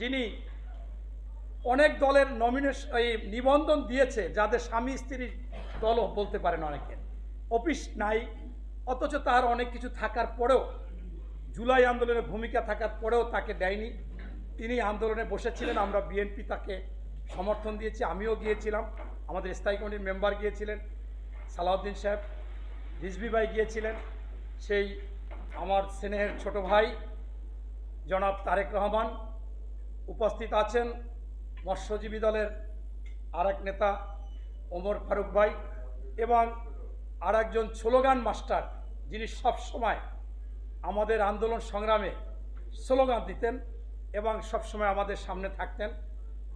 যিনি অনেক দলের নমিনেশন এই নিবন্ধন দিয়েছে, যাদের স্বামী স্ত্রীর দলও বলতে পারেন অনেকে। অফিস নাই, অথচ তার অনেক কিছু থাকার পরেও, জুলাই আন্দোলনের ভূমিকা থাকার পরেও তাকে দেয়নি। তিনি আন্দোলনে বসেছিলেন, আমরা বিএনপি তাকে সমর্থন দিয়েছি, আমিও গিয়েছিলাম, আমাদের স্থায়ী কমিটির মেম্বার গিয়েছিলেন, সালাউদ্দিন সাহেব, রিজভি ভাই গিয়েছিলেন, সেই আমার স্নেহের ছোট ভাই, জনাব তারেক রহমান উপস্থিত আছেন মৎস্যজীবী দলের আরেক নেতা ওমর ফারুক ভাই এবং আর একজন স্লোগান মাস্টার যিনি সব সময় আমাদের আন্দোলন সংগ্রামে স্লোগান দিতেন এবং সবসময় আমাদের সামনে থাকতেন,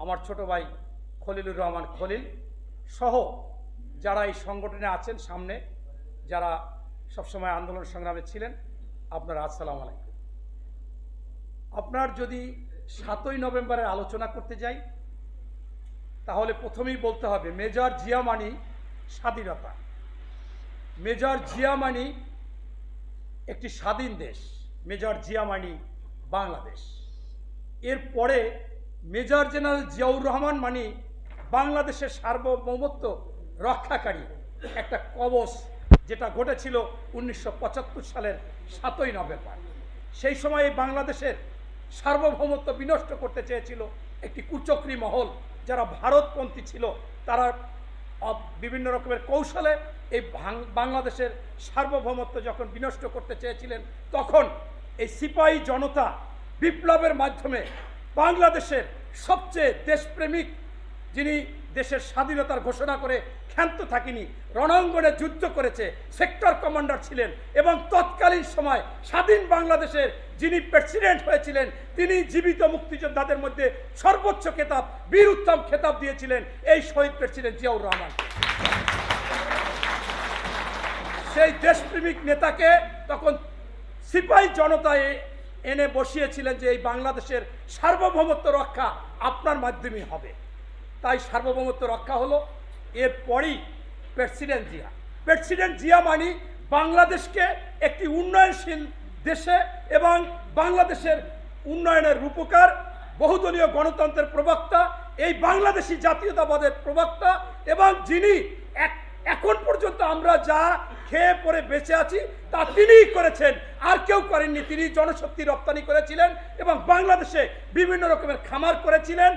আমার ছোট ভাই খলিলুর রহমান খলিল সহ যারা এই সংগঠনে আছেন সামনে, যারা সবসময় আন্দোলন সংগ্রামে ছিলেন, আপনারা আসসালামু আলাইকুম। আপনার যদি সাতই নভেম্বরের আলোচনা করতে যাই। তাহলে প্রথমেই বলতে হবে, মেজর জিয়া মানি স্বাধীনতা। মেজর জিয়া মানি একটি স্বাধীন দেশ, মেজর জিয়া মানি বাংলাদেশ এরপরে মেজর জেনারেল জিয়াউর রহমান মানি বাংলাদেশের সার্বভৌমত্ব রক্ষাকারী একটা কবচ যেটা ঘটেছিল উনিশশো পঁচাত্তর সালের সাতই নভেম্বর। সেই সময় বাংলাদেশের সার্বভৌমত্ব বিনষ্ট করতে চেয়েছিল একটি কুচক্রি মহল, যারা ভারতপন্থী ছিল, তারা বিভিন্ন রকমের কৌশলে এই বাংলাদেশের সার্বভৌমত্ব যখন বিনষ্ট করতে চেয়েছিলেন, তখন এই সিপাহি জনতা বিপ্লবের মাধ্যমে বাংলাদেশের সবচেয়ে দেশপ্রেমিক যিনি দেশের স্বাধীনতার ঘোষণা করে ক্ষান্ত থাকিনি। রণাঙ্গনে যুদ্ধ করেছে, সেক্টর কমান্ডার ছিলেন এবং তৎকালীন সময় স্বাধীন বাংলাদেশের যিনি প্রেসিডেন্ট হয়েছিলেন, তিনি জীবিত মুক্তিযোদ্ধাদের মধ্যে সর্বোচ্চ খেতাব, বীর উত্তম খেতাব দিয়েছিলেন এই শহীদ প্রেসিডেন্ট জিয়াউর রহমান। সেই দেশপ্রেমিক নেতাকে তখন সিপাহী জনতায় এনে বসিয়েছিলেন যে এই বাংলাদেশের সার্বভৌমত্ব রক্ষা আপনার মাধ্যমেই হবে। তাই সার্বভৌমত্ব রক্ষা হলো। এরপরই প্রেসিডেন্ট জিয়া। প্রেসিডেন্ট জিয়া মানি বাংলাদেশকে একটি উন্নয়নশীল দেশে এবং বাংলাদেশের উন্নয়নের রূপকার, বহুদলীয় গণতন্ত্রের প্রবক্তা, এই বাংলাদেশি জাতীয়তাবাদের প্রবক্তা এবং যিনি এখন পর্যন্ত আমরা যা খেয়ে পরে বেঁচে আছি তা তিনিই করেছেন। আর কেউ করেননি। তিনি জনশক্তি রপ্তানি করেছিলেন এবং বাংলাদেশে বিভিন্ন রকমের খামার করেছিলেন।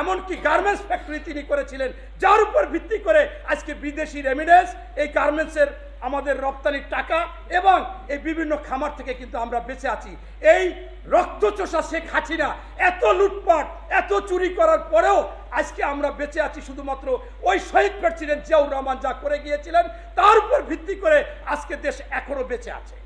এমনকি গার্মেন্টস ফ্যাক্টরি তিনি করেছিলেন, যার উপর ভিত্তি করে আজকে বিদেশি রেমিডেন্স এই গার্মেন্টসের আমাদের রপ্তানির টাকা এবং এই বিভিন্ন খামার থেকে কিন্তু আমরা বেঁচে আছি। এই রক্ত রক্তচোষা শেখ হাসিনা এত লুটপাট, এত চুরি করার পরেও আজকে আমরা বেঁচে আছি শুধুমাত্র ওই শহীদ প্রেসিডেন্ট জিয়াউর রহমান যা করে গিয়েছিলেন, তার উপর ভিত্তি করে আজকে দেশ এখনও বেঁচে আছে।